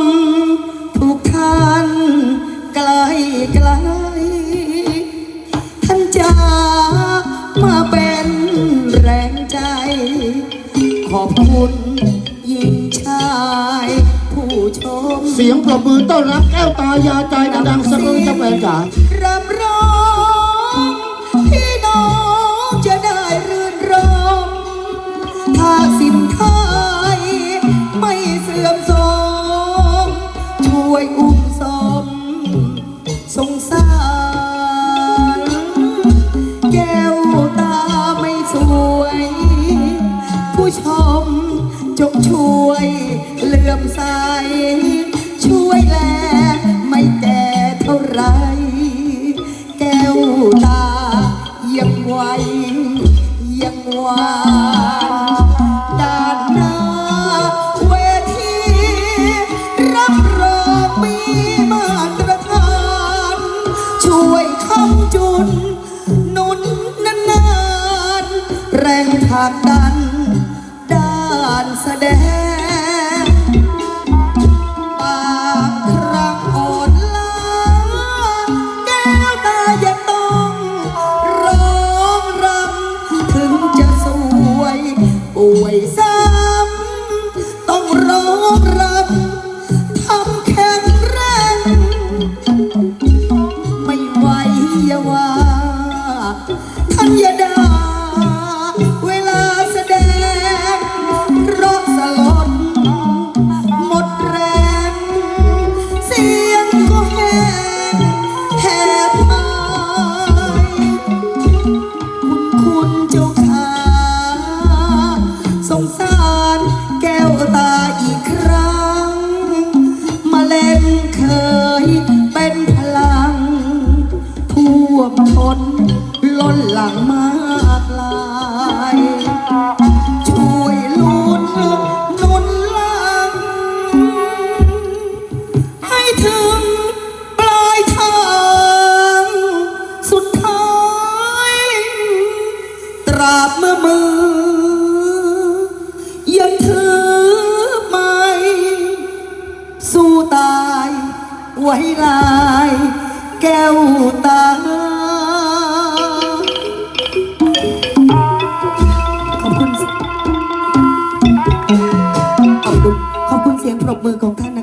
มทุกท่านไกลไกล ท่านจะมาเป็นแรงใจ ขอบคุณยิงชายผู้ชมเสียงปรบมือต้อนรับแก้วตายาใจดังสะอื้นจะแปลจ๋ารำร้อง ไหวยังหวานด้านหน้าเวทีรับรองมีมาตรฐานช่วยคำจุนหนุนนานๆแรงผลักดันด้านแสดง วมทนล้นหลังมากลาย ช่วยลุ้นนุนหลัง ให้ถึงปลายทาง สุดท้าย ตราบเมื่อมือ ยังถือไม้สู้ตาย ไว้ลาย แก้วตา ปรบมือของท่าน